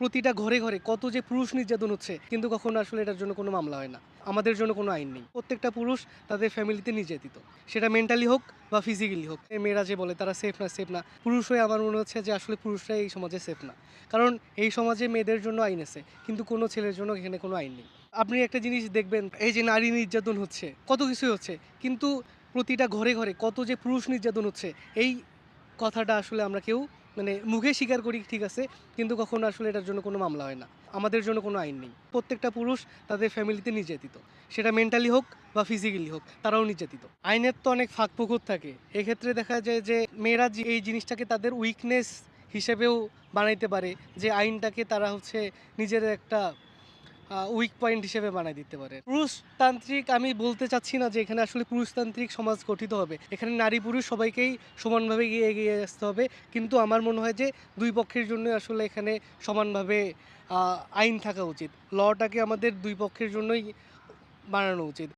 প্রতিটা ঘরে ঘরে কত যে পুরুষ নির্যাতন হচ্ছে, কিন্তু কখনো আসলে এটার জন্য কোনো মামলা হয় না। আমাদের জন্য কোনো আইন নেই। প্রত্যেকটা পুরুষ তাদের ফ্যামিলিতে নির্যাতিত। সেটা মেন্টালি হোক বা ফিজিক্যালি হোক। মেয়েরা যে বলে, তারা সেফ না সেফ না। পুরুষ হয়ে আমার মনে হচ্ছে যে আসলে পুরুষরা এই সমাজে সেফ না। কারণ এই সমাজে মেয়েদের জন্য আইন আছে, কিন্তু কোনো ছেলের জন্য এখানে কোনো আইন নেই। আপনি একটা জিনিস দেখবেন, এই যে নারী নির্যাতন হচ্ছে, কত কিছুই হচ্ছে, কিন্তু প্রতিটা ঘরে ঘরে কত যে পুরুষ নির্যাতন হচ্ছে, এই কথাটা আসলে আমরা কেউ মানে মুখে স্বীকার করি ঠিক আছে, কিন্তু কখনো আসলে এটার জন্য কোনো মামলা হয় না। আমাদের জন্য কোনো আইন নেই। প্রত্যেকটা পুরুষ তাদের ফ্যামিলিতে নির্যাতিত সেটা মেন্টালি হোক বা ফিজিক্যালি হোক, তারাও নির্যাতিত আইনের তো অনেক ফাঁক পুকুর থাকে। এক্ষেত্রে দেখা যায় যে মেয়েরা এই জিনিসটাকে তাদের উইকনেস হিসেবেও বানাইতে পারে, যে আইনটাকে তারা হচ্ছে নিজের একটা উইক পয়েন্ট হিসেবে বানাই দিতে পারে। পুরুষতান্ত্রিক, আমি বলতে চাচ্ছি না যে এখানে আসলে পুরুষতান্ত্রিক সমাজ গঠিত হবে। এখানে নারী পুরুষ সবাইকেই সমানভাবে এগিয়ে এগিয়ে আসতে হবে। কিন্তু আমার মনে হয় যে দুই পক্ষের জন্য আসলে এখানে সমানভাবে আইন থাকা উচিত। লটাকে আমাদের দুই পক্ষের জন্যই বানানো উচিত।